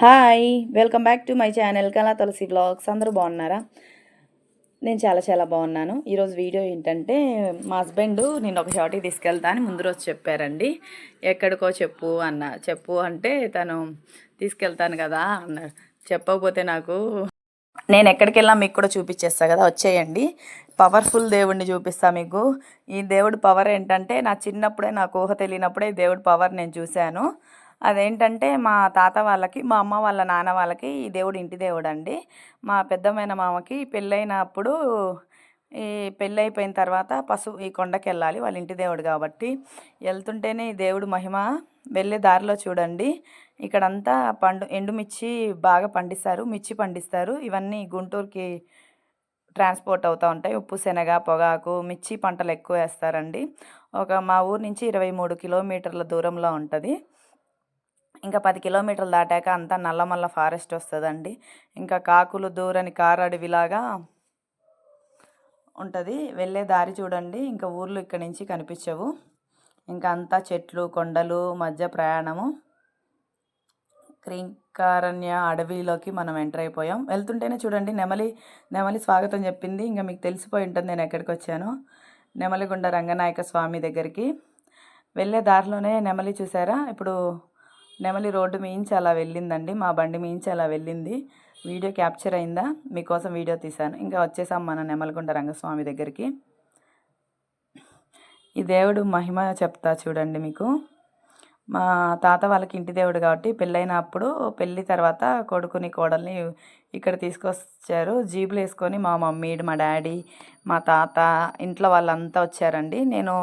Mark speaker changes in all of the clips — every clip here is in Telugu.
Speaker 1: Hi welcome back to my channel Kala Tulasi blogs. అందరూ బాగున్నారా? నేను చాలా చాలా బాగున్నాను. ఈరోజు వీడియో ఏంటంటే మా హస్బెండ్ నేను ఒక షార్ట్కి తీసుకెళ్తా అని ముందు రోజు చెప్పారండి. ఎక్కడికో చెప్పు అన్న చెప్పు అంటే తను తీసుకెళ్తాను కదా అన్నాడు చెప్పకపోతే నాకు నేను ఎక్కడికి వెళ్ళా మీకు కూడా చూపించేస్తా కదా వచ్చేయండి. పవర్ఫుల్ దేవుడిని చూపిస్తా మీకు. ఈ దేవుడి పవర్ ఏంటంటే నా చిన్నప్పుడే నాకు ఊహ తెలియనప్పుడే ఈ దేవుడి పవర్ నేను చూశాను. అదేంటంటే మా తాత వాళ్ళకి మా అమ్మ వాళ్ళ నాన్న వాళ్ళకి ఈ దేవుడు ఇంటి దేవుడు అండి మా పెద్దమైన మామకి పెళ్ళైనప్పుడు ఈ పెళ్ళి అయిపోయిన తర్వాత పశు ఈ కొండకి వెళ్ళాలి వాళ్ళ ఇంటి దేవుడు కాబట్టి. వెళ్తుంటేనే ఈ దేవుడు మహిమ. వెళ్ళే దారిలో చూడండి. ఇక్కడంతా పండు ఎండుమిర్చి బాగా పండిస్తారు మిర్చి పండిస్తారు. ఇవన్నీ గుంటూరుకి ట్రాన్స్పోర్ట్ అవుతూ ఉంటాయి. ఉప్పు శనగ పొగాకు మిర్చి పంటలు ఎక్కువ వేస్తారండి. ఒక మా ఊరు నుంచి ఇరవై మూడు కిలోమీటర్ల దూరంలో ఉంటుంది. ఇంకా పది కిలోమీటర్లు దాటాక అంతా నల్లమల్ల ఫారెస్ట్ వస్తుందండి. ఇంకా కాకులు దూరని కారు అడవిలాగా ఉంటుంది. వెళ్ళే దారి చూడండి. ఇంకా ఊర్లు ఇక్కడి నుంచి కనిపించవు. ఇంకా అంతా చెట్లు కొండలు మధ్య ప్రయాణము. క్రీంకారణ్య అడవిలోకి మనం ఎంటర్ అయిపోయాం. వెళ్తుంటేనే చూడండి నెమలి నెమలి స్వాగతం చెప్పింది. ఇంకా మీకు తెలిసిపోయి ఉంటుంది నేను ఎక్కడికి వచ్చాను. నెమలిగుండ రంగనాయక స్వామి దగ్గరికి. వెళ్ళే దారిలోనే నెమలి చూసారా? ఇప్పుడు నెమలి రోడ్డు మీంచి అలా వెళ్ళిందండి. మా బండి మీంచి అలా వెళ్ళింది. వీడియో క్యాప్చర్ అయిందా? మీకోసం వీడియో తీశాను. ఇంకా వచ్చేసాం మన నెమలకొండ రంగస్వామి దగ్గరికి. ఈ దేవుడు మహిమ చెప్తా చూడండి మీకు. మా తాత వాళ్ళకి ఇంటి దేవుడు కాబట్టి పెళ్ళైనప్పుడు పెళ్ళి తర్వాత కొడుకుని కోడల్ని ఇక్కడ తీసుకొచ్చారు. జీబులు వేసుకొని మా మమ్మీ మా డాడీ మా తాత ఇంట్లో వాళ్ళంతా వచ్చారండి. నేను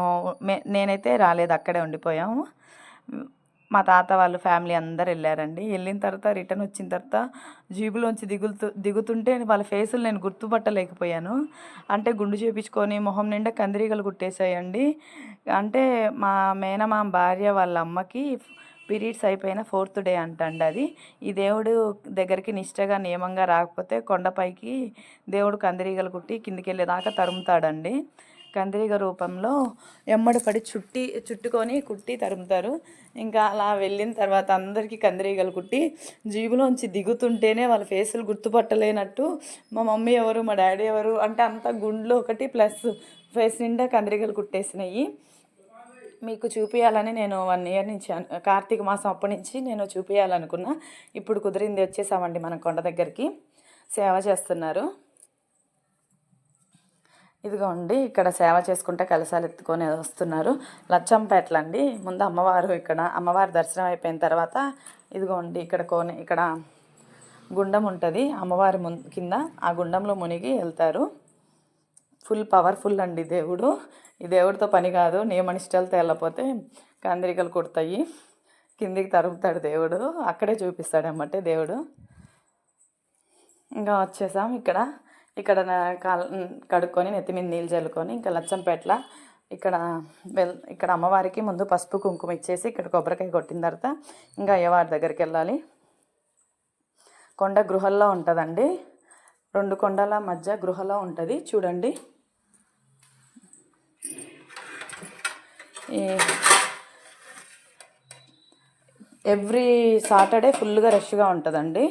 Speaker 1: నేనైతే రాలేదు అక్కడే ఉండిపోయాము. మా తాత వాళ్ళు ఫ్యామిలీ అందరు వెళ్ళారండి. వెళ్ళిన తర్వాత రిటర్న్ వచ్చిన తర్వాత జీబులోంచి దిగులుతూ దిగుతుంటే వాళ్ళ ఫేసులు నేను గుర్తుపట్టలేకపోయాను. అంటే గుండు చేపించుకొని మొహం నిండా కందిరీగలు కుట్టేసాయండి అంటే మా మేనమామ భార్య వాళ్ళ అమ్మకి పీరియడ్స్ అయిపోయిన ఫోర్త్ డే అంటండి అది. ఈ దేవుడు దగ్గరికి నిష్టగా నియమంగా రాకపోతే కొండపైకి దేవుడు కందిరీగలు కుట్టి కిందికి వెళ్ళేదాకా తరుముతాడండి. కందిరీగ రూపంలో ఎమ్మడి పడి చుట్టి చుట్టుకొని కుట్టి తరుముతారు. ఇంకా అలా వెళ్ళిన తర్వాత అందరికీ కందిరీగలు కుట్టి జీబులోంచి దిగుతుంటేనే వాళ్ళ ఫేసులు గుర్తుపట్టలేనట్టు మా మమ్మీ ఎవరు మా డాడీ ఎవరు అంటే అంత గుండ్లు ఒకటి ప్లస్ ఫేస్ నిండా కందిరీగలు కుట్టేసినాయి. మీకు చూపించాలని నేను వన్ ఇయర్ నుంచి కార్తీక మాసం అప్పటి నుంచి నేను చూపించాలనుకున్నా ఇప్పుడు కుదిరింది వచ్చేసామండి మన కొండ దగ్గరికి. సేవ చేస్తున్నారు. ఇదిగోండి ఇక్కడ సేవ చేసుకుంటే కలసాలు ఎత్తుకొని వస్తున్నారు. లచ్చంపేటలు అండి ముందు అమ్మవారు ఇక్కడ అమ్మవారి దర్శనం అయిపోయిన తర్వాత ఇదిగోండి ఇక్కడ కోని ఇక్కడ గుండం ఉంటుంది. అమ్మవారి ము కింద ఆ గుండంలో మునిగి వెళ్తారు. ఫుల్ పవర్ఫుల్ అండి దేవుడు. ఈ దేవుడితో పని కాదు నియమనిష్టలతో వెళ్ళకపోతే కందిరికలు కుడతాయి. కిందికి తరుపుతాడు దేవుడు. అక్కడే చూపిస్తాడు అన్నమాట దేవుడు. ఇంకా వచ్చేసాం ఇక్కడ. ఇక్కడ కాల్ కడుక్కొని నెత్తి మీద నీళ్ళు చల్లుకొని ఇంకా లచ్చంపేటల ఇక్కడ వెల్ ఇక్కడ అమ్మవారికి ముందు పసుపు కుంకుమ ఇచ్చేసి ఇక్కడ కొబ్బరికాయ కొట్టిన తర్వాత ఇంకా అయ్యవారి దగ్గరికి వెళ్ళాలి. కొండ గృహల్లో ఉంటుందండి. రెండు కొండల మధ్య గృహలో ఉంటుంది. చూడండి. ఎవ్రీ సాటర్డే ఫుల్గా రష్గా ఉంటుందండి.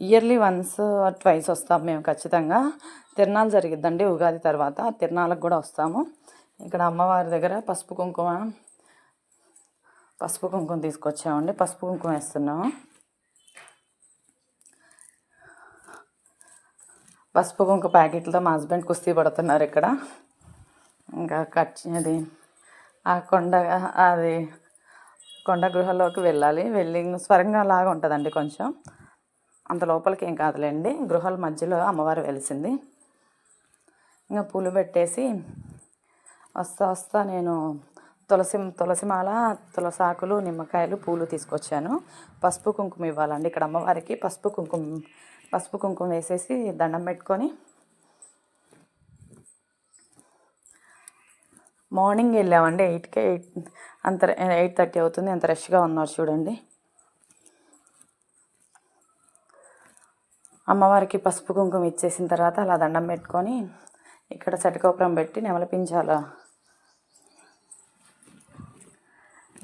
Speaker 1: ఇయర్లీ వన్స్ ట్వైస్ వస్తాం మేము ఖచ్చితంగా. తిరణాలు జరిగిద్దండి ఉగాది తర్వాత. తిరణాలకు కూడా వస్తాము. ఇక్కడ అమ్మవారి దగ్గర పసుపు కుంకుమ పసుపు కుంకుమ తీసుకొచ్చామండి. పసుపు కుంకుమ వేస్తున్నాము. పసుపు కుంకుమ ప్యాకెట్లతో మా హస్బెండ్ కుస్తీ పడుతున్నారు ఇక్కడ. ఇంకా కట్ అది ఆ కొండ అది కొండ గృహలోకి వెళ్ళాలి. వెళ్ళి స్వరంగా లాగా ఉంటుందండి కొంచెం. అంత లోపలికి ఏం కాదులేండి. గృహాల మధ్యలో అమ్మవారు వెలిసింది. ఇంకా పూలు పెట్టేసి వస్తా వస్తా నేను తులసి తులసిమాల తులసాకులు నిమ్మకాయలు పూలు తీసుకొచ్చాను. పసుపు కుంకుమ ఇవ్వాలండి ఇక్కడ అమ్మవారికి. పసుపు కుంకుమ పసుపు కుంకుమ వేసేసి దండం పెట్టుకొని మార్నింగ్ వెళ్ళామండి. ఎయిట్కి ఎయిట్ అంత ఎయిట్ థర్టీ అవుతుంది. అంత రష్గా ఉన్నారు చూడండి. అమ్మవారికి పసుపు కుంకుమ ఇచ్చేసిన తర్వాత అలా దండం పెట్టుకొని ఇక్కడ చటికోపురం పెట్టి నెమలిపించాల.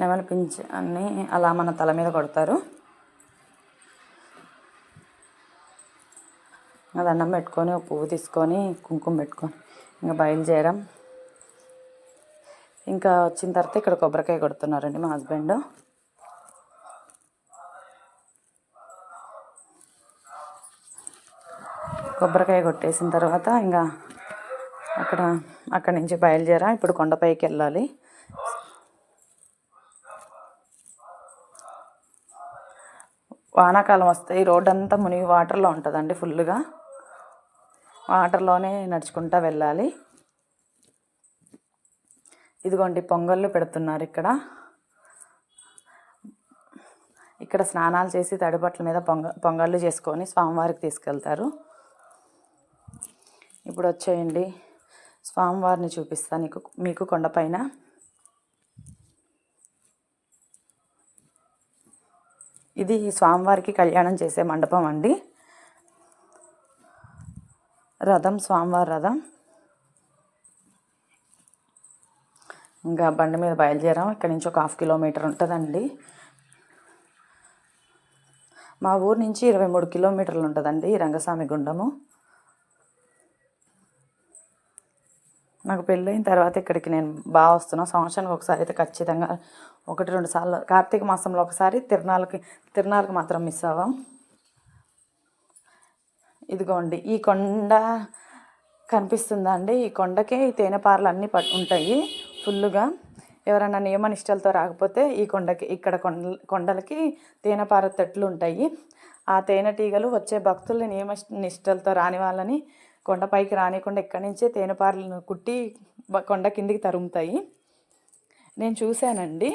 Speaker 1: నెమలి అన్ని అలా మన తల మీద కొడతారు. దండం పెట్టుకొని ఒక పువ్వు తీసుకొని కుంకుమ పెట్టుకొని ఇంకా బయలుదేరాం. ఇంకా వచ్చిన తర్వాత ఇక్కడ కొబ్బరికాయ కొడుతున్నారండి మా హస్బెండ్. కొబ్బరికాయ కొట్టేసిన తర్వాత ఇంకా అక్కడ అక్కడి నుంచి బయలుదేరా. ఇప్పుడు కొండపైకి వెళ్ళాలి. వానాకాలం వస్తే ఈ రోడ్ అంతా మునిగి వాటర్లో ఉంటుందండి ఫుల్గా వాటర్లోనే నడుచుకుంటా వెళ్ళాలి. ఇదిగోండి పొంగళ్ళు పెడుతున్నారు ఇక్కడ. ఇక్కడ స్నానాలు చేసి తడిబట్టల మీద పొంగ పొంగళ్ళు చేసుకొని స్వామివారికి తీసుకెళ్తారు. ఇప్పుడు వచ్చేయండి స్వామివారిని చూపిస్తాను నీకు మీకు కొండపైన. ఇది స్వామివారికి కళ్యాణం చేసే మండపం అండి. రథం స్వామివారి రథం. ఇంకా బండి మీద బయలుదేరాం. ఇక్కడ నుంచి ఒక హాఫ్ కిలోమీటర్ ఉంటుందండి. మా ఊరు నుంచి ఇరవై మూడు కిలోమీటర్లు ఉంటుందండి రంగస్వామి గుండము. నాకు పెళ్ళైన తర్వాత ఇక్కడికి నేను బాగా వస్తున్నాను సంవత్సరానికి ఒకసారి అయితే ఖచ్చితంగా ఒకటి రెండు సార్లు. కార్తీక మాసంలో ఒకసారి తిరునాళ్ళకి తిరునాళ్ళకి మాత్రం మిస్ అవ్వం. ఇదిగోండి ఈ కొండ కనిపిస్తుందా అండి? ఈ కొండకే ఈ తేనెపారలు అన్నీ పట్ ఉంటాయి ఫుల్లుగా. ఎవరైనా నియమ నిష్టలతో రాకపోతే ఈ కొండకి ఇక్కడ కొండ కొండలకి తేనెపార తట్లు ఉంటాయి. ఆ తేనెటీగలు వచ్చే భక్తుల్ని నియమ నిష్టలతో రాని వాళ్ళని కొండపైకి రానికుండా ఎక్కడి నుంచే తేనెపారలను కుట్టి కొండ కిందికి తరుముతాయి. నేను చూశానండి.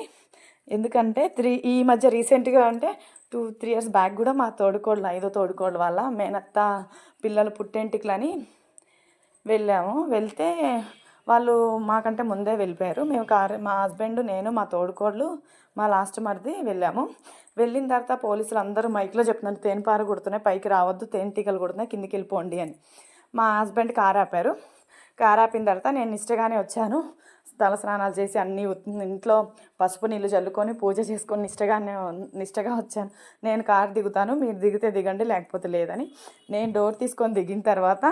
Speaker 1: ఎందుకంటే త్రీ ఈ మధ్య రీసెంట్గా అంటే టూ త్రీ ఇయర్స్ బ్యాక్ కూడా మా తోడుకోళ్ళు ఐదో తోడుకోళ్ళ వల్ల మేనత్త పిల్లలు పుట్టేంటికలని వెళ్ళాము. వెళ్తే వాళ్ళు మాకంటే ముందే వెళ్ళిపోయారు. మేము కార్ మా హస్బెండ్ నేను మా తోడుకోళ్ళు మా లాస్ట్ మరిది వెళ్ళాము. వెళ్ళిన తర్వాత పోలీసులు అందరూ మైక్లో చెప్తున్నారు తేనెపార కొడుతున్నాయి పైకి రావద్దు తేనెటీకలు కొడుతున్నాయి కిందికి వెళ్ళిపోండి అని. మా హస్బెండ్ కారు ఆపారు. కారు ఆపిన తర్వాత నేను నిష్టగానే వచ్చాను. తల స్నానాలు చేసి అన్నీ ఇంట్లో పసుపు నీళ్ళు చల్లుకొని పూజ చేసుకొని నిష్టగానే నిష్టగా వచ్చాను. నేను కారు దిగుతాను మీరు దిగితే దిగండి లేకపోతే లేదని. నేను డోర్ తీసుకొని దిగిన తర్వాత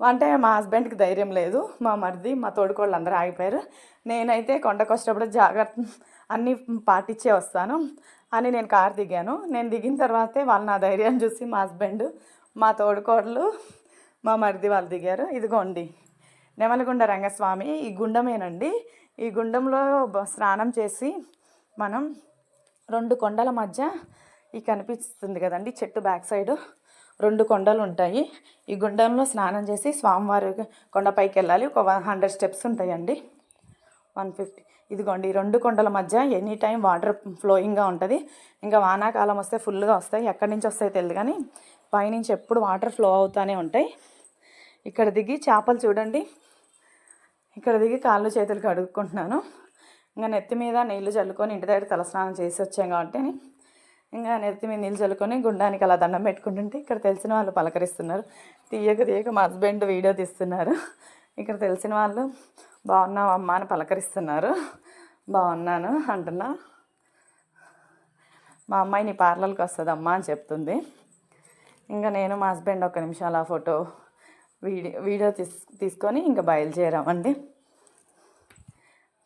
Speaker 1: అంటే మా హస్బెండ్కి ధైర్యం లేదు. మా మరిది మా తోడుకోళ్ళు అందరూ ఆగిపోయారు. నేనైతే కొండకు వచ్చేటప్పుడు జాగ్రత్త అన్నీ పాటించే వస్తాను అని నేను కారు దిగాను. నేను దిగిన తర్వాతే వాళ్ళు నా ధైర్యాన్ని చూసి మా హస్బెండ్ మా తోడుకోడలు మా మరిది వాళ్ళు దిగారు. ఇదిగోండి. నెమలగుండ రంగస్వామి ఈ గుండమేనండి. ఈ గుండంలో స్నానం చేసి మనం రెండు కొండల మధ్య ఈ కనిపిస్తుంది కదండి చెట్టు బ్యాక్ సైడ్ రెండు కొండలు ఉంటాయి ఈ గుండంలో స్నానం చేసి స్వామివారి కొండపైకి వెళ్ళాలి ఒక వన్ హండ్రెడ్ స్టెప్స్ ఉంటాయండి. One fifty. ఇదిగోండి ఈ రెండు కొండల మధ్య ఎనీ టైం వాటర్ ఫ్లోయింగ్గా ఉంటుంది. ఇంకా వానాకాలం వస్తే ఫుల్గా వస్తాయి. ఎక్కడి నుంచి వస్తాయి తెలియదు కానీ పైనుంచి ఎప్పుడు వాటర్ ఫ్లో అవుతూనే ఉంటాయి. ఇక్కడ దిగి చేపలు చూడండి. ఇక్కడ దిగి కాళ్ళు చేతులు కడుక్కుంటున్నాను. ఇంకా నెత్తి మీద నీళ్ళు చల్లుకొని ఇంటి దగ్గర తలస్నానం చేసి వచ్చాం కాబట్టి ఇంకా నెత్తి మీద నీళ్ళు చల్లుకొని గుండానికి అలా దండం పెట్టుకుంటుంటే ఇక్కడ తెలిసిన వాళ్ళు పలకరిస్తున్నారు. తీయక తీయక మా హస్బెండ్ వీడియో తీస్తున్నారు. ఇక్కడ తెలిసిన వాళ్ళు బాగున్నావు అమ్మ అని పలకరిస్తున్నారు. బాగున్నాను అంటున్నా. మా అమ్మాయి నీ పార్లర్కి వస్తుంది అమ్మ అని చెప్తుంది. ఇంకా నేను మా హస్బెండ్ ఒక నిమిషం అలా ఫోటో వీడియో వీడియో తీస్ తీసుకొని ఇంకా బయలుదేరామండి.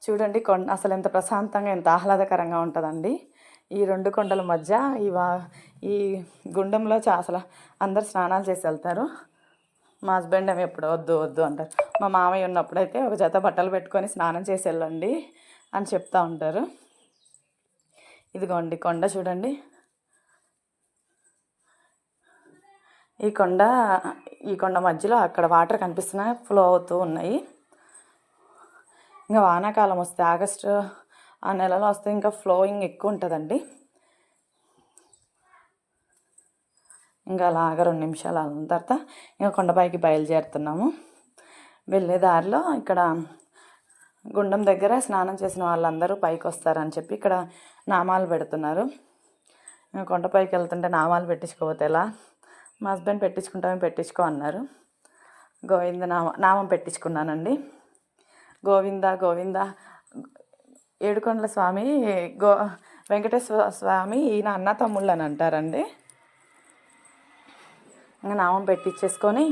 Speaker 1: చూడండి కొండ అసలు ఎంత ప్రశాంతంగా ఎంత ఆహ్లాదకరంగా ఉంటుందండి. ఈ రెండు కొండల మధ్య ఈ వా ఈ గుండంలో చా అసలు అందరు స్నానాలు చేసి వెళ్తారు. మా హస్బెండ్ ఏమి ఎప్పుడు వద్దు వద్దు అంటారు. మా మామయ్య ఉన్నప్పుడైతే ఒక జత బట్టలు పెట్టుకొని స్నానం చేసి వెళ్ళండి అని చెప్తూ ఉంటారు. ఇదిగోండి కొండ చూడండి. ఈ కొండ ఈ కొండ మధ్యలో అక్కడ వాటర్ కనిపిస్తున్నాయి ఫ్లో అవుతూ ఉన్నాయి. ఇంకా వానాకాలం వస్తే ఆగస్టు ఆ నెలలో వస్తే ఇంకా ఫ్లోయింగ్ ఎక్కువ ఉంటుందండి. ఇంకా అలాగ రెండు నిమిషాలు అయిన తర్వాత ఇంకా కొండపైకి బయలుదేరుతున్నాము. వెళ్ళే దారిలో ఇక్కడ గుండం దగ్గర స్నానం చేసిన వాళ్ళందరూ పైకి వస్తారని చెప్పి ఇక్కడ నామాలు పెడుతున్నారు. కొండపైకి వెళ్తుంటే నామాలు పెట్టించుకోవతే ఎలా? మా హస్బెండ్ పెట్టించుకుంటామే పెట్టించుకో అన్నారు. గోవింద నామ నామం పెట్టించుకున్నానండి. గోవింద గోవింద. ఏడుకొండల స్వామి గో వెంకటేశ్వర స్వామి ఈయన అన్న తమ్ముళ్ళు అని అంటారండి. ఇంకా నామం పెట్టించేసుకొని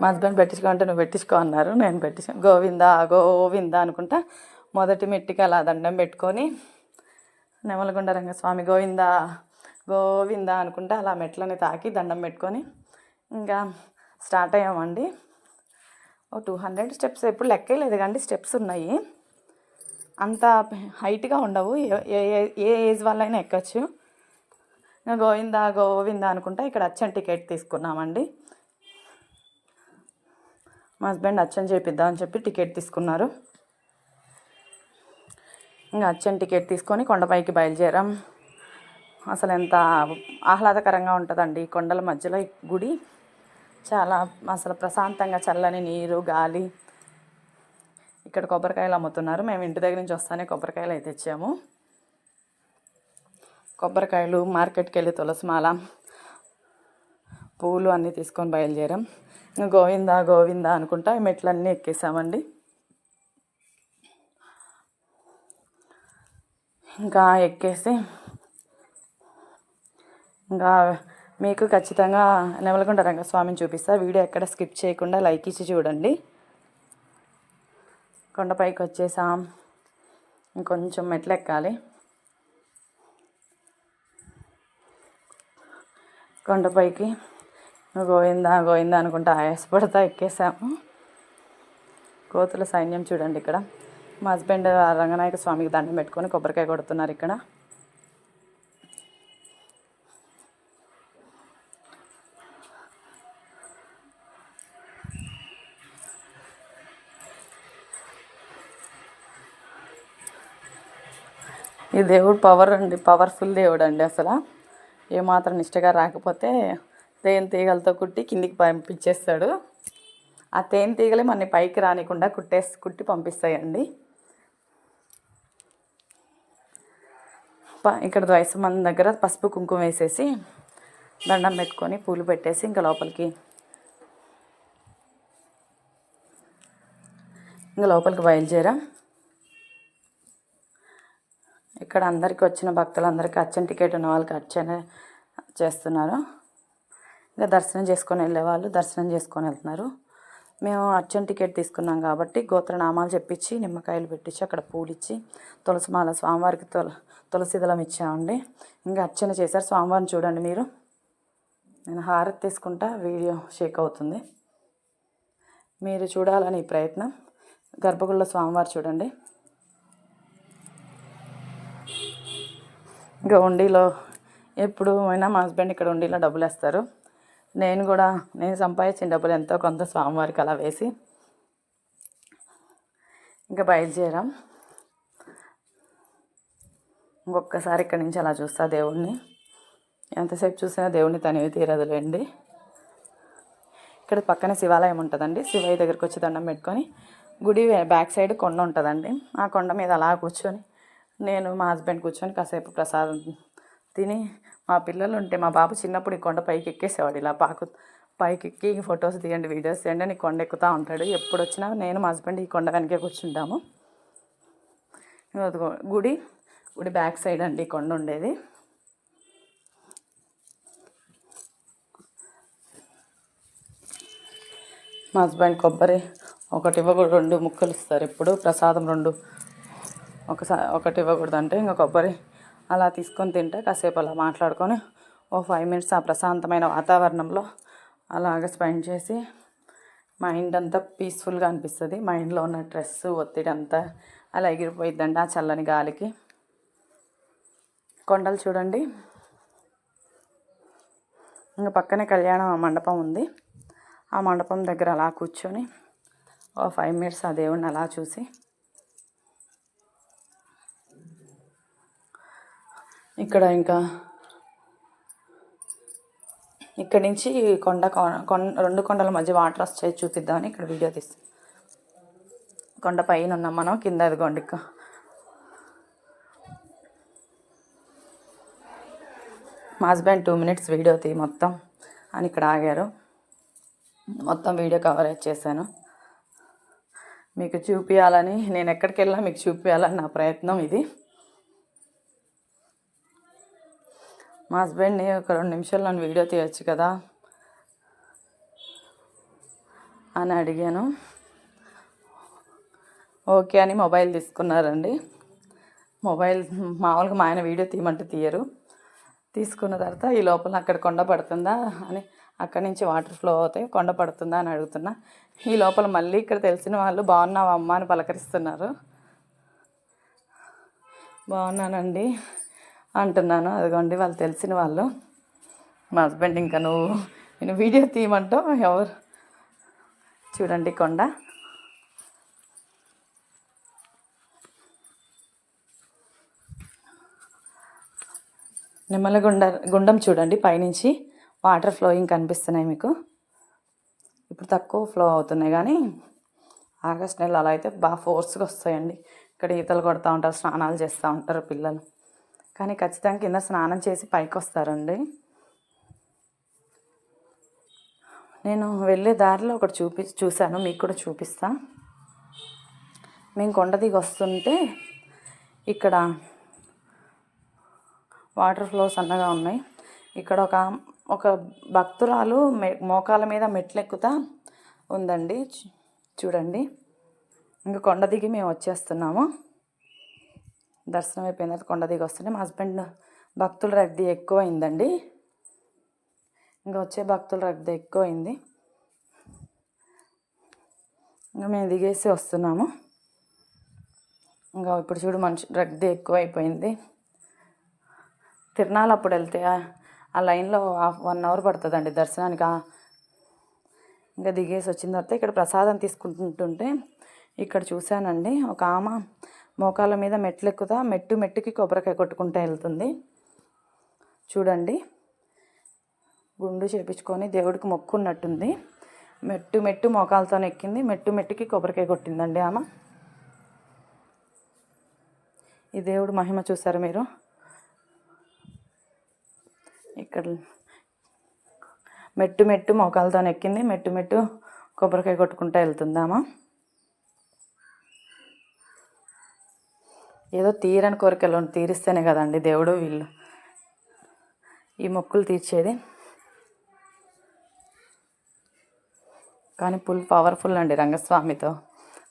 Speaker 1: మా హస్బెండ్ పెట్టించుకోమంటే నువ్వు పెట్టించుకో అన్నారు. నేను పెట్టించా గోవింద గోవింద అనుకుంటా మొదటి మెట్టికి అలా దండం పెట్టుకొని నెమలగుండ రంగస్వామి గోవింద గోవింద అనుకుంటా అలా మెట్లని తాకి దండం పెట్టుకొని ఇంకా స్టార్ట్ అయ్యామండి. ఓ టూ హండ్రెడ్ స్టెప్స్ ఎప్పుడు లెక్కలేదు కానీ స్టెప్స్ ఉన్నాయి. అంత హైట్గా ఉండవు ఏ- ఏ ఏ ఏజ్ వాళ్ళైనా ఎక్కచ్చు. ఇంకా గోవింద గోవింద అనుకుంటా ఇక్కడ అచ్చం టికెట్ తీసుకున్నామండి. మా హస్బెండ్ అచ్చన్ చేపిద్దామని చెప్పి టికెట్ తీసుకున్నారు. ఇంకా అచ్చన్ టికెట్ తీసుకొని కొండపైకి బయలుదేరాం. అసలు ఎంత ఆహ్లాదకరంగా ఉంటుందండి కొండల మధ్యలో గుడి. చాలా అసలు ప్రశాంతంగా చల్లని నీరు గాలి. ఇక్కడ కొబ్బరికాయలు అమ్ముతున్నారు. మేము ఇంటి దగ్గర నుంచి వస్తానే కొబ్బరికాయలు అయితే తెచ్చాము. కొబ్బరికాయలు మార్కెట్కి వెళ్ళి తులసిమాల పూలు అన్నీ తీసుకొని బయలుదేరాం. గోవిందా గోవిందా అనుకుంటా ఈ మెట్లన్నీ ఎక్కేసామండి. ఇంకా ఎక్కేసి ఇంకా మీకు ఖచ్చితంగా నెమలకొండ రంగస్వామిని చూపిస్తా. వీడియో ఎక్కడ స్కిప్ చేయకుండా లైక్ ఇచ్చి చూడండి. కొండపైకి వచ్చేసాం. ఇంకొంచెం మెట్లు ఎక్కాలి కొండపైకి గోవిందా గోవిందా అనుకుంటా ఆయాసపడతా ఎక్కేసాము. కోతుల సైన్యం చూడండి ఇక్కడ. మా హస్బెండ్ రంగనాయక స్వామికి దండం పెట్టుకొని కొబ్బరికాయ కొడుతున్నారు ఇక్కడ. ఈ దేవుడు పవర్ అండి పవర్ఫుల్ దేవుడు అండి అసలు. ఏమాత్రం నిష్టగా రాకపోతే తేనె తీగలతో కుట్టి కిందికి పంపించేస్తాడు. ఆ తేనె తీగలే మన పైకి రానికుండా కుట్టేసి కుట్టి పంపిస్తాయండి. ఇక్కడ వయసు దగ్గర పసుపు కుంకుమ వేసేసి దండం పెట్టుకొని పూలు పెట్టేసి ఇంకా లోపలికి ఇంకా లోపలికి బయలుదేరా. ఇక్కడ అందరికి వచ్చిన భక్తులందరికీ అచ్చని టికెట్ ఉన్న వాళ్ళకి అచ్చనే చేస్తున్నారు. ఇంకా దర్శనం చేసుకొని వెళ్ళే వాళ్ళు దర్శనం చేసుకొని వెళ్తున్నారు. మేము అర్జెంట్ టికెట్ తీసుకున్నాం కాబట్టి గోత్రనామాలు చెప్పించి నిమ్మకాయలు పెట్టించి అక్కడ పూలిచ్చి తులసిమాల స్వామివారికి తుల తులసిదళం ఇచ్చామండి. ఇంకా అర్చన చేశారు. స్వామివారిని చూడండి మీరు. నేను హారతి తీసుకుంటా వీడియో షేక్ అవుతుంది. మీరు చూడాలని ఈ ప్రయత్నం. గర్భగుళ్ళ స్వామివారు చూడండి. ఇంకా ఉండిలో ఎప్పుడు అయినా మా హస్బెండ్ ఇక్కడ ఉండిలో డబ్బులు వేస్తారు నేను కూడా నేను సంపాదించిన డబ్బులు ఎంతో కొంత స్వామివారికి అలా వేసి ఇంకా బయలుదేరాం. ఇంకొకసారి ఇక్కడి నుంచి అలా చూస్తా దేవుణ్ణి. ఎంతసేపు చూసినా దేవుణ్ణి తనివి తీరదులేండి. ఇక్కడ పక్కనే శివాలయం ఉంటుందండి. శివయ్య దగ్గరికి వచ్చి దండం పెట్టుకొని గుడి బ్యాక్ సైడ్ కొండ ఉంటుందండి. ఆ కొండ మీద అలా కూర్చొని నేను మా హస్బెండ్ కూర్చొని కాసేపు ప్రసాదం తిని మా పిల్లలు ఉంటే మా బాబు చిన్నప్పుడు ఈ కొండ పైకి ఎక్కేసేవాడు ఇలా పాకు పైకి ఎక్కి ఫొటోస్ తీయండి వీడియోస్ తీయండి అని కొండ ఎక్కుతూ ఉంటాడు. ఎప్పుడు వచ్చినా నేను మా హస్బెండ్ ఈ కొండ వెనకే కూర్చుంటాము. గుడి గుడి బ్యాక్ సైడ్ అండి కొండ ఉండేది. మా హస్బెండ్ కొబ్బరి ఒకటి ఇవ్వకూడదు రెండు ముక్కలు ఇస్తారు. ఎప్పుడు ప్రసాదం రెండు ఒకసారి ఒకటి ఇవ్వకూడదు అంటే ఇంకా కొబ్బరి అలా తీసుకొని తింటే కాసేపు అలా మాట్లాడుకొని ఓ ఫైవ్ మినిట్స్ ఆ ప్రశాంతమైన వాతావరణంలో అలాగ స్పెండ్ చేసి మైండ్ అంతా పీస్ఫుల్గా అనిపిస్తుంది. మైండ్లో ఉన్న స్ట్రెస్ ఒత్తిడి అంతా అలా ఎగిరిపోయిద్దండి ఆ చల్లని గాలికి. కొండలు చూడండి. ఇంకా పక్కనే కళ్యాణ మండపం ఉంది. ఆ మండపం దగ్గర అలా కూర్చొని ఓ ఫైవ్ మినిట్స్ ఆ దేవుడిని అలా చూసి ఇక్కడ ఇంకా ఇక్కడ నుంచి కొండ కొండ రెండు కొండల మధ్య వాటర్ వస్తాయి చూపిద్దామని ఇక్కడ వీడియో తీస్తాం. కొండ పైన ఉన్నాం మనం కింద అదిగోండి ఇక్క. మా హస్బెండ్ టూ మినిట్స్ వీడియో తీ మొత్తం అని ఇక్కడ ఆగారు. మొత్తం వీడియో కవరేజ్ చేశాను. మీకు చూపించాలని నేను ఎక్కడికి వెళ్ళినా మీకు చూపించాలని నా ప్రయత్నం ఇది. మా హస్బెండ్ని ఒక రెండు నిమిషాలు నన్ను వీడియో తీయచ్చు కదా అని అడిగాను. ఓకే అని మొబైల్ తీసుకున్నారండి. మొబైల్ మామూలుగా మా ఆయన వీడియో తీయమంటే తీయరు. తీసుకున్న తర్వాత ఈ లోపల అక్కడ కొండ పడుతుందా అని అక్కడి నుంచి వాటర్ ఫ్లో అవుతాయి కొండ పడుతుందా అని అడుగుతున్నా. ఈ లోపల మళ్ళీ ఇక్కడ తెలిసిన వాళ్ళు బాగున్నావా అమ్మ అని పలకరిస్తున్నారు. బాగున్నానండి. అంటున్నాను. అదిగోండి వాళ్ళు తెలిసిన వాళ్ళు. మా హస్బెండ్ ఇంకా నువ్వు నేను వీడియో తీయమంటావు? ఎవరు? చూడండి కొండ. నిమ్మలగుండ గుండం చూడండి పైనుంచి. వాటర్ ఫ్లోయింగ్ కనిపిస్తున్నాయి మీకు. ఇప్పుడు తక్కువ ఫ్లో అవుతున్నాయి కానీ ఆగస్ట్ నెల అలా అయితే బాగా ఫోర్స్గా వస్తాయండి. ఇక్కడ ఈతలు కొడుతూ ఉంటారు స్నానాలు చేస్తూ ఉంటారు పిల్లలు. కానీ ఖచ్చితంగా కింద స్నానం చేసి పైకి వస్తారండి నేను వెళ్ళే దారిలో ఒకటి చూపి చూశాను మీకు కూడా చూపిస్తా. మేము కొండ దిగి వస్తుంటే ఇక్కడ వాటర్ ఫ్లో అన్నగా ఉన్నాయి. ఇక్కడ ఒక ఒక భక్తురాలు మె మోకాల మీద మెట్లెక్కుతా ఉందండి. చూడండి. ఇంకా కొండ దిగి మేము వచ్చేస్తున్నాము. దర్శనం అయిపోయిన తర్వాత కొండ దిగి వస్తుంటే మా హస్బెండ్ భక్తుల రద్దీ ఎక్కువైందండి. ఇంకా వచ్చే భక్తుల రద్దీ ఎక్కువైంది. ఇంకా మేము దిగేసి వస్తున్నాము. ఇంకా ఇప్పుడు చూడు మనిషి రద్దీ ఎక్కువైపోయింది. తిరణాలు అప్పుడు వెళ్తే ఆ- లైన్లో హాఫ్ వన్ అవర్ పడుతుందండి దర్శనానికి. ఇంకా దిగేసి వచ్చిన తర్వాత ఇక్కడ ప్రసాదం తీసుకుంటుంటే ఇక్కడ చూశానండి. ఒక ఆమె మోకాళ్ళ మీద మెట్లు మెట్టు మెట్టుకి కొబ్బరికాయ కొట్టుకుంటూ వెళ్తుంది. చూడండి. గుండు చేపించుకొని దేవుడికి మొక్కున్నట్టుంది. మెట్టు మెట్టు మోకాలతో ఎక్కింది. మెట్టు మెట్టుకి కొబ్బరికాయ కొట్టిందండి ఆమె. ఈ దేవుడు మహిమ చూసారు మీరు? ఇక్కడ మెట్టు మెట్టు మోకాలతో ఎక్కింది. మెట్టు మెట్టు కొబ్బరికాయ కొట్టుకుంటూ వెళ్తుందామా ఏదో తీరని కోరికలు తీరిస్తేనే కదండి దేవుడు వీళ్ళు. ఈ మొక్కులు తీర్చేది. కానీ ఫుల్ పవర్ఫుల్ అండి రంగస్వామితో.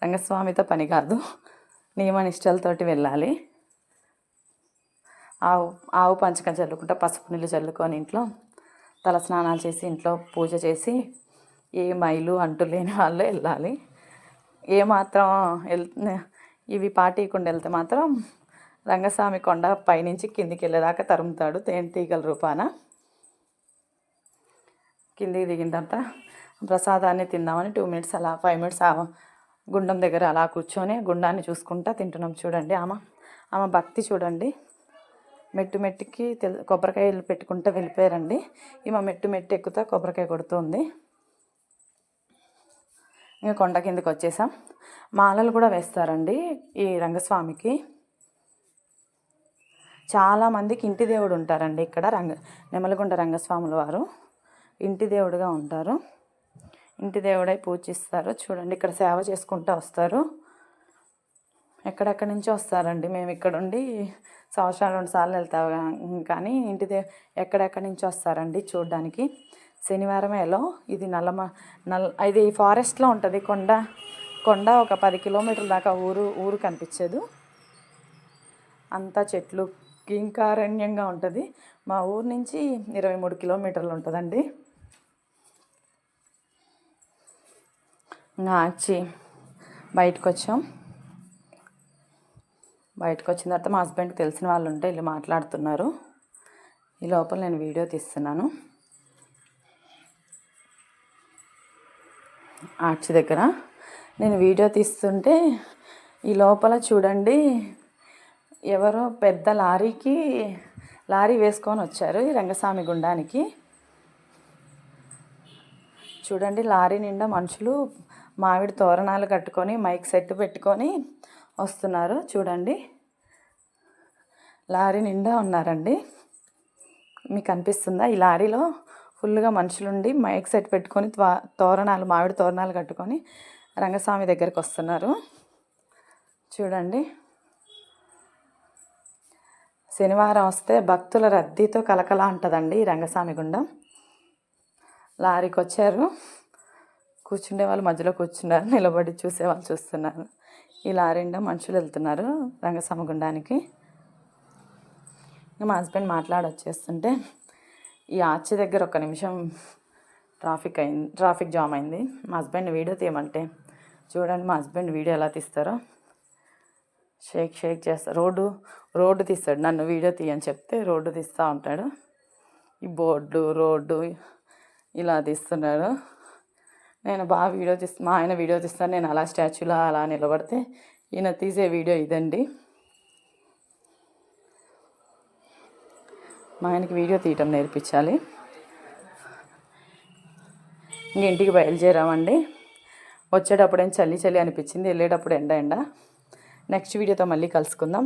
Speaker 1: రంగస్వామితో పని కాదు. నియమ నిష్టలతోటి వెళ్ళాలి. ఆవు ఆవు పంచకం చల్లుకుంటా పసుపు నీళ్ళు చల్లుకొని ఇంట్లో తల స్నానాలు చేసి ఇంట్లో పూజ చేసి ఏ మైలు అంటూ లేని వాళ్ళు వెళ్ళాలి. ఏ మాత్రం వెళ్ ఇవి పాటియకుండా వెళ్తే మాత్రం రంగస్వామి కొండ పైనుంచి కిందికి వెళ్ళేదాకా తరుముతాడు. తేనెటీగల రూపాన. కిందికి దిగిన తర్వాత ప్రసాదాన్ని తిందామని టూ మినిట్స్ అలా ఫైవ్ మినిట్స్ ఆ గుండం దగ్గర అలా కూర్చొని గుండాన్ని చూసుకుంటా తింటున్నాం. చూడండి ఆమె ఆమె భక్తి చూడండి. మెట్టు మెట్టుకి తెల్ కొబ్బరికాయలు పెట్టుకుంటూ వెళ్ళిపోయారండి. ఈమె మెట్టు మెట్టు ఎక్కుతా కొబ్బరికాయ కొడుతుంది. ఇంకా కొండ కిందకి వచ్చేసాం. మాలలు కూడా వేస్తారండి ఈ రంగస్వామికి. చాలామందికి ఇంటి దేవుడు ఉంటారండి ఇక్కడ రంగ నెమలకొండ రంగస్వాముల వారు. ఇంటి దేవుడుగా ఉంటారు. ఇంటి దేవుడై పూజిస్తారు. చూడండి ఇక్కడ సేవ చేసుకుంటూ వస్తారు. ఎక్కడెక్కడి నుంచో వస్తారండి. మేము ఇక్కడ ఉండి సంవత్సరాలు రెండు సార్లు వెళ్తాం కానీ ఇంటి దే ఎక్కడెక్కడి నుంచి వస్తారండి చూడడానికి. శనివారం ఎలో ఇది నల్లమ నల్ ఇది ఫారెస్ట్లో ఉంటుంది. కొండ కొండ ఒక పది కిలోమీటర్ల దాకా ఊరు ఊరు కనిపించేది. అంతా చెట్లు కింకారణ్యంగా ఉంటుంది. మా ఊరు నుంచి ఇరవై మూడు కిలోమీటర్లు ఉంటుందండి. ఆచి బయటకు వచ్చాం బయటకు వచ్చిన తర్వాత మా హస్బెండ్కి తెలిసిన వాళ్ళు ఉంటే వీళ్ళు మాట్లాడుతున్నారు. ఈ లోపల నేను వీడియో తీస్తున్నాను. ఆర్చ్ దగ్గర. నేను వీడియో తీస్తుంటే ఈ లోపల చూడండి ఎవరో పెద్ద లారీకి లారీ వేసుకొని వచ్చారు ఈ రంగస్వామి గుండానికి. చూడండి లారీ నిండా మనుషులు మామిడి తోరణాలు కట్టుకొని మైక్ సెట్ పెట్టుకొని వస్తున్నారు. చూడండి లారీ నిండా ఉన్నారండి. మీకు అనిపిస్తుందా ఈ లారీలో? ఫుల్గా మనుషులుండి మైక్ సెట్ పెట్టుకొని త్వా తోరణాలు మామిడి తోరణాలు కట్టుకొని రంగస్వామి దగ్గరికి వస్తున్నారు. చూడండి. శనివారం వస్తే భక్తుల రద్దీతో కలకలా ఉంటుందండి ఈ రంగస్వామి గుండం. లారీకి వచ్చారు కూర్చుండే వాళ్ళు మధ్యలో కూర్చున్నారు నిలబడి చూసే వాళ్ళు చూస్తున్నారు. ఈ లారీ మనుషులు వెళ్తున్నారు రంగస్వామి గుండానికి. ఇంకా మా హస్బెండ్ మాట్లాడొచ్చేస్తుంటే ఈ ఆర్చి దగ్గర ఒక నిమిషం ట్రాఫిక్ అయింది ట్రాఫిక్ జామ్ అయింది. మా హస్బెండ్ వీడియో తీయమంటే చూడండి మా హస్బెండ్ వీడియో ఎలా తీస్తారో. షేక్ షేక్ చేస్తా రోడ్డు రోడ్డు తీస్తాడు. నన్ను వీడియో తీయని చెప్తే రోడ్డు తీస్తూ ఉంటాడు. ఈ బోర్డు రోడ్డు ఇలా తీస్తున్నాడు. నేను బాగా వీడియో తీస్తా మా ఆయన వీడియో తీస్తాను నేను అలా స్టాచ్యూలా అలా నిలబడితే ఈయన తీసే వీడియో ఇదండి. మా ఆయనకి వీడియో తీయటం నేర్పించాలి. ఇంక ఇంటికి బయలుదేరామండి. వచ్చేటప్పుడు ఏం చలి చలి అనిపించింది వెళ్ళేటప్పుడు ఎండ ఎండ. నెక్స్ట్ వీడియోతో మళ్ళీ కలుసుకుందాం.